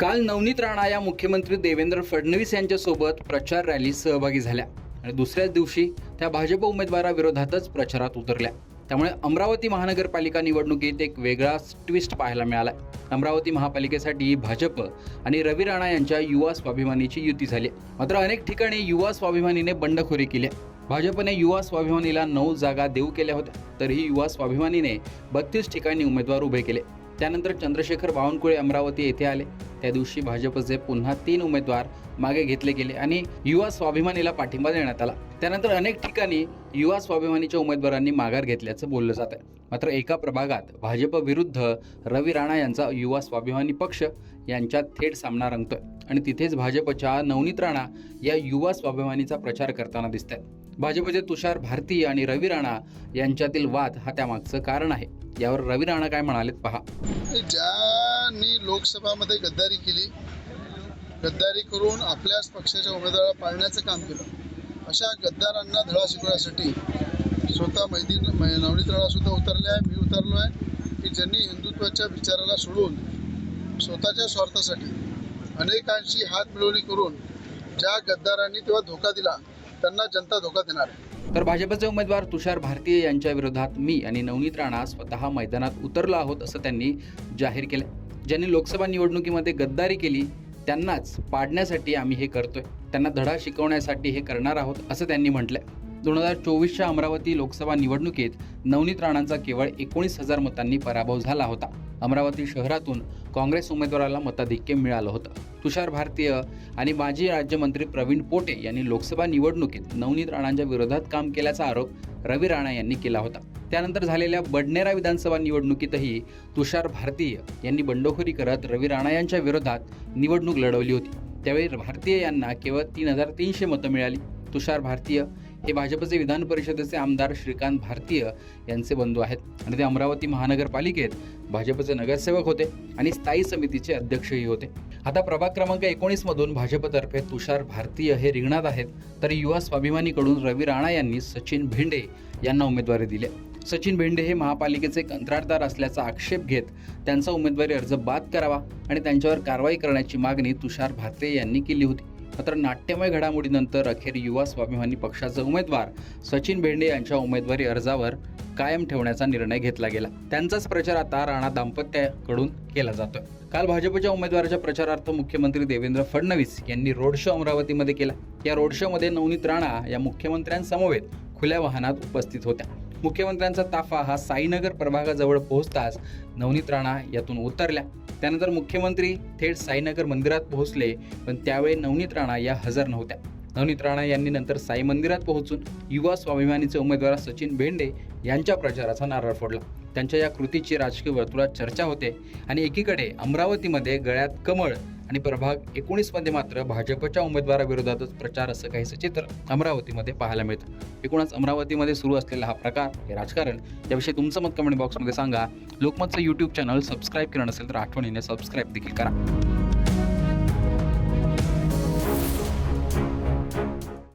काल नवनीत राणा या मुख्यमंत्री देवेंद्र फडणवीस यांच्यासोबत प्रचार रॅलीत सहभागी झाल्या. आणि दुसऱ्याच दिवशी त्या भाजप उमेदवाराविरोधातच प्रचारात उतरल्या. त्यामुळे अमरावती महानगरपालिका निवडणुकीत एक वेगळा ट्विस्ट पाहायला मिळाला अमरावती महापालिकेसाठी भाजप आणि रवी राणा यांच्या युवा स्वाभिमानीची युती झाली. मात्र अनेक ठिकाणी युवा स्वाभिमानीने बंडखोरी केली भाजपने युवा स्वाभिमानीला नऊ जागा देऊ केल्या होत्या. तरीही युवा स्वाभिमानीने बत्तीस ठिकाणी उमेदवार उभे केले. त्यानंतर चंद्रशेखर बावनकुळे अमरावती येथे आले. त्या दिवशी भाजपचे पुन्हा तीन उमेदवार मागे घेतले गेले आणि युवा स्वाभिमानीला पाठिंबा देण्यात आला. त्यानंतर अनेक ठिकाणी युवा स्वाभिमानीच्या उमेदवारांनी माघार घेतल्याचं बोललं जात आहे मात्र एका प्रभागात भाजप विरुद्ध रवी राणा यांचा युवा स्वाभिमानी पक्ष यांच्यात थेट सामना रंगतोय आणि तिथेच भाजपच्या नवनीत राणा या युवा स्वाभिमानीचा प्रचार करताना दिसत आहेत भाजपचे तुषार भारती आणि रवी राणा यांच्यातील वाद हा त्यामागचं कारण आहे. यावर रवी राणा काय म्हणालेत पहा. ज्यांनी लोकसभामध्ये गद्दारी केली गद्दारी करून आपल्याच पक्षाच्या उमेदवाराला पाळण्याचं काम केलं. अशा गद्दारांना धडा शिकवण्यासाठी स्वतः मैदीन मै- सुद्धा उतरले आहे मी उतरलो आहे की ज्यांनी हिंदुत्वाच्या विचाराला सोडून स्वतःच्या स्वार्थासाठी अनेकांशी हात मिळवणी करून ज्या गद्दारांनी तेव्हा धोका दिला त्यांना जनता धोका देणार आहे. तर भाजपचे उमेदवार तुषार भारतीय यांच्या विरोधात मी आणि नवनीत राणा स्वतः मैदानात उतरलो आहोत असं त्यांनी जाहीर केलं. ज्यांनी लोकसभा निवडणुकीमध्ये गद्दारी केली त्यांनाच पाडण्यासाठी आम्ही हे करतोय. त्यांना धडा शिकवण्यासाठी हे करणार आहोत असं त्यांनी म्हटलंय. दोन हजार चोवीसच्या अमरावती लोकसभा निवडणुकीत नवनीत राणांचा केवळ एकोणीस हजार मतांनी पराभव झाला होता. अमरावती शहरातून काँग्रेस उमेदवाराला मताधिक्य मिळालं होतं. तुषार भारतीय आणि माजी राज्यमंत्री प्रवीण पोटे यांनी लोकसभा निवडणुकीत नवनीत राणांच्या विरोधात काम केल्याचा आरोप रवी राणा यांनी केला होता. त्यानंतर झालेल्या बडनेरा विधानसभा निवडणुकीतही तुषार भारतीय यांनी बंडखोरी करत रवी राणा यांच्या विरोधात निवडणूक लढवली होती. त्यावेळी भारतीय यांना केवळ तीन हजार तीनशे मतं मिळाली. तुषार भारतीय हे भाजपचे विधान परिषदेचे आमदार श्रीकांत भारतीय यांचे बंधू आहेत. आणि ते अमरावती महानगरपालिकेत भाजपचे नगरसेवक होते आणि स्थायी समितीचे अध्यक्षही होते. आता प्रभाग क्रमांक एकोणीस मधून भाजपतर्फे तुषार भारतीय हे रिंगणात आहेत. तर युवा स्वाभिमानीकडून रवी राणा यांनी सचिन भेंडे यांना उमेदवारी दिली सचिन भेंडे हे महापालिकेचे कंत्राटदार असल्याचा आक्षेप घेत त्यांचा उमेदवारी अर्ज बाद करावा आणि त्यांच्यावर कारवाई करण्याची मागणी तुषार भारतीय यांनी केली होती. मात्र नाट्यमय घडामोडीनंतर अखेर युवा स्वाभिमानी पक्षाचे उमेदवार सचिन भेंडे यांच्या उमेदवारी अर्जावर कायम ठेवण्याचा निर्णय घेतला गेला. त्यांचाच प्रचार आता राणा दाम्पत्याकडून केला जातोय. काल भाजपच्या उमेदवाराच्या प्रचारार्थ मुख्यमंत्री देवेंद्र फडणवीस यांनी रोड शो अमरावतीमध्ये केला. या रोड शो मध्ये नवनीत राणा या मुख्यमंत्र्यांसमवेत खुल्या वाहनात उपस्थित होत्या. मुख्यमंत्र्यांचा ताफा हा साईनगर प्रभागाजवळ पोहोचताच नवनीत राणा यातून उतरल्या. त्यानंतर मुख्यमंत्री थेट साईनगर मंदिरात पोहोचले पण त्यावेळी नवनीत राणा या हजर नव्हत्या. नवनीत राणा यांनी नंतर साई मंदिरात पोहोचून युवा स्वाभिमानीचे उमेदवार सचिन भेंडे यांच्या प्रचाराचा नारळ फोडला. त्यांच्या या कृतीची राजकीय वर्तुळात चर्चा होते आणि एकीकडे अमरावतीमध्ये गळ्यात कमळ आणि प्रभाग एकोणीसमध्ये मात्र भाजपच्या उमेदवाराविरोधातच प्रचार असं काहीसं चित्र अमरावतीमध्ये पाहायला मिळतं. एकूणच अमरावतीमध्ये सुरू असलेला हा प्रकार हे राजकारण याविषयी तुमचं मत कमेंट बॉक्समध्ये सांगा. लोकमतचं यूट्यूब चॅनल सबस्क्राईब केलं नसेल तर आठवणीने सबस्क्राईब देखील करा.